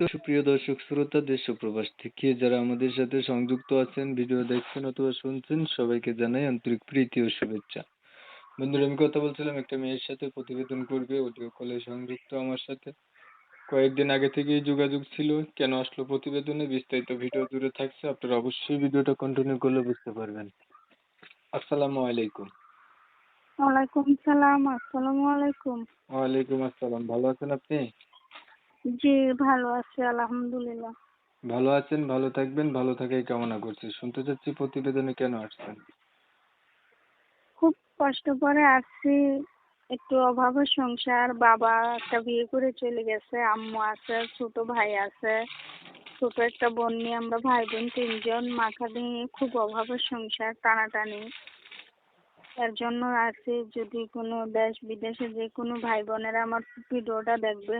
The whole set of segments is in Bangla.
তো সুপ্রিয় দর্শক শ্রোতা দেশ ও প্রবাস থেকে যারা আমাদের সাথে সংযুক্ত আছেন ভিডিও দেখছেন অথবা শুনছেন সবাইকে জানাই আন্তরিক প্রীতি ও শুভেচ্ছা। বন্ধুরা আমি কথা বলছিলাম একটা মেয়ের সাথে প্রতিবেদন করবে অডিও কলে সংযুক্ত আমার সাথে। কয়েকদিন আগে থেকেই যোগাযোগ ছিল কেন আসলো প্রতিবেদনে বিস্তারিত ভিডিও জুড়ে থাকছে আপনারা অবশ্যই ভিডিওটা কন্টিনিউ করলে বুঝতে পারবেন। আসসালামু আলাইকুম। ওয়ালাইকুম সালাম আসসালামু আলাইকুম। ওয়ালাইকুম আসসালাম ভালো আছেন আপনি? জি ভালো আছি আলহামদুলিল্লাহ। ভালো আছেন ভালো থাকবেন ভালো থাকাই কামনা করছি। শুনতে চাচ্ছি প্রতিবেদনে কেন আসছেন? খুব কষ্ট করে আসছি একটু অভাবের সংসার বাবা একটা বিয়ে করে চলে গেছে আম্মু আছে ছোট ভাই আছে ছোট একটা বোন নিয়ে আমরা ভাই বোন তিনজন মাথা নিয়ে খুব অভাবের সংসার টানাটানি। এর জন্য আছি যদি কোনো দেশ বিদেশে যে কোনো ভাই বোনেরা আমার ভিডিওটা দেখবে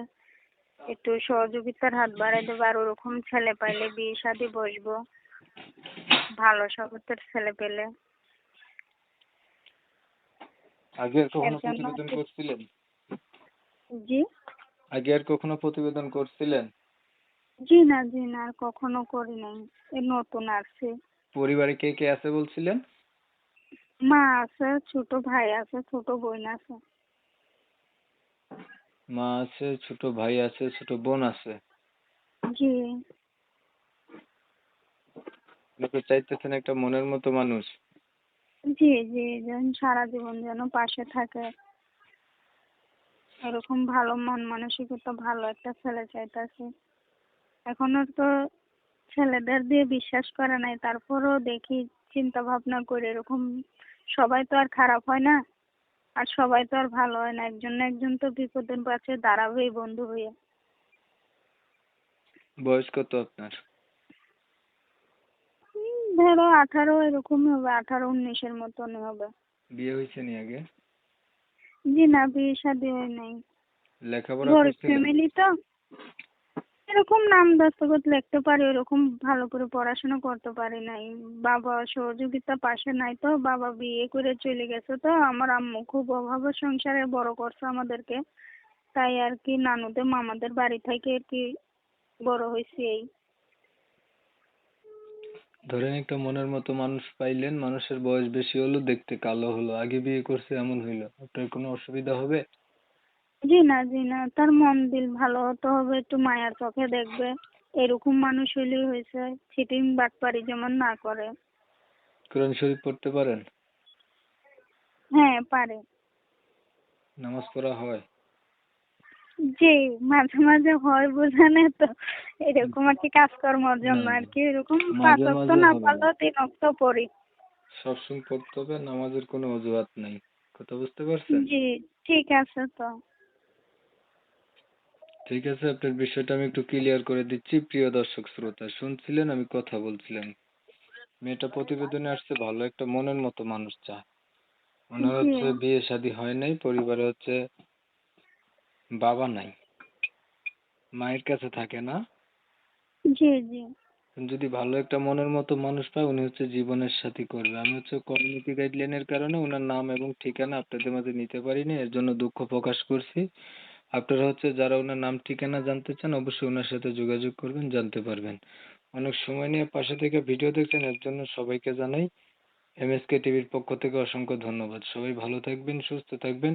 একটু সহযোগিতার হাত বাড়াই দেবে। আর ওরকম ছেলে পাইলে বিয়ে শাদি বসবো। ভালো স্বভাবের ছেলে পেলে। আগে কখনো প্রতিবেদন করছিলেন? জি? আগে আর কখনো প্রতিবেদন করছিলেন? জি না জি না আর কখনো করি নাই। এই নতুন আসছি। পরিবারে কে কে আছে বলছিলেন? মা আছে ছোট ভাই আছে ছোট বোন আছে। মা আছে ছোট ভাই আছে ছোট বোন আছে। জি। আপনি চাইতেছেন একটা মনের মতো মানুষ। জি জি যেন সারা জীবন যেন পাশে থাকে। এরকম ভালো মন মানসিকতা ভালো একটা ছেলে চাইতেছি। এখনও তো ছেলেদের দিয়ে বিশ্বাস করে নাই তারপরেও দেখি চিন্তা ভাবনা করে এরকম সবাই তো আর খারাপ হয় না। আর সবাই তো আর ভালো হয় না একজন না একজন তো বিপদের পাশে দাঁড়াবেই বন্ধু হয়ে। বয়স কত আপনার? ধরো আঠারো এরকম হবে আঠারো উনিশের মতন হবে। বিয়ে হয়েছে নি আগে? জি না বিয়ে শাদী হয় নাই। লেখাপড়া ফ্যামিলি তো। এরকম নাম দস্তখত লিখতে পারি, ওরকম ভালো করে পড়াশোনা করতে পারি নাই। বাবা সহযোগিতা পাশে নাই তো, বাবা বিয়ে করে চলে গেছে তো, আমার আম্মু খুব অভাবের সংসারে বড় করছে আমাদেরকে। তাই আর কি নানুদের মামাদের বাড়ি থেকে আর কি বড় হয়েছি এই। ধরেন একটা মনের মতো মানুষ পাইলেন, মানুষের বয়স বেশি হলো, দেখতে কালো হলো, আগে বিয়ে করছে এমন হইল। আপনার কোনো অসুবিধা হবে? জি না জি না তার মন দিল ভালো হতে হবে একটু মায়ার চোখে দেখবে। এরকম মানুষ হইলেই হয়েছে চিটিং বাটপারি যেমন না করে। কোরআন শরীফ পড়তে পারেন? হ্যাঁ পারে। নামাজ পড়া হয়? জি মাঝে মাঝে হয় বোঝানে তো। এরকম আর কি কাজকর্মের জন্য আর কি এরকম পাঁচ অক্ত না। পারলেও তিন অক্ত পড়ি। সবসময় পড়তে হবে নামাজের কোনো অজুহাত নাই। কথা বুঝতে পারছেন? জি ঠিক আছে তো। ঠিক আছে আপনার বিষয়টা আমি একটু ক্লিয়ার করে দিচ্ছি। প্রিয় দর্শক শ্রোতা শুনছিলেন আমি কথা বলছিলাম। মেয়েটা প্রতিবেদনে আসছে ভালো একটা মনের মতো মানুষ চায় মনে হচ্ছে বিয়ে শাদী হয় নাই পরিবারে হচ্ছে বাবা নাই। মায়ের কাছে থাকে না। জি জি। যদি ভালো একটা মনের মতো মানুষ পায় উনি হচ্ছে জীবনের সাথী করবে। আমি হচ্ছে কমিউনিটি গাইডলাইনের কারণে ওনার নাম এবং ঠিকানা আপনাদের মাঝে নিতে পারিনি এর জন্য দুঃখ প্রকাশ করছি। আপনারা হচ্ছে যারা ওনার নাম, ঠিকানা জানতে চান, অবশ্যই ওনার সাথে যোগাযোগ করবেন, জানতে পারবেন। অনেক সময় নিয়ে পাশে থেকে ভিডিও দেখছেন, এর জন্য সবাইকে জানাই, এমএসকে টিভির পক্ষ থেকে অসংখ্য ধন্যবাদ। সবাই ভালো থাকবেন, সুস্থ থাকবেন।